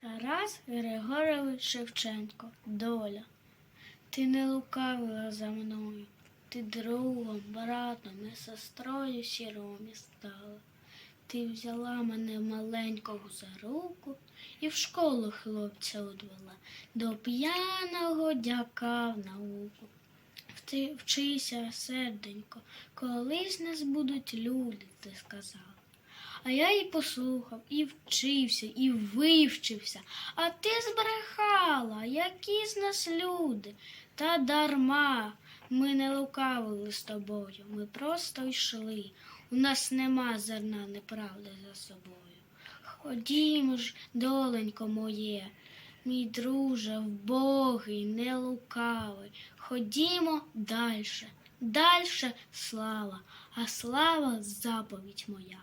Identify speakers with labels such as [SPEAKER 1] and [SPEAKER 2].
[SPEAKER 1] Тарас Григорович Шевченко, доля. Ти не лукавила за мною, ти другом, братом і сестрою сіромі стала. Ти взяла мене маленького за руку і в школу хлопця одвела, до п'яного дяка в науку. Ти вчися, серденько, колись нас будуть люди, ти сказала. А я і послухав, і вчився, і вивчився. А ти збрехала, які з нас люди. Та дарма ми не лукавили з тобою, ми просто йшли. У нас нема зерна неправди за собою. Ходімо ж, доленько моє, мій друже, вбогий, не лукавий. Ходімо дальше, дальше слава, а слава заповідь моя.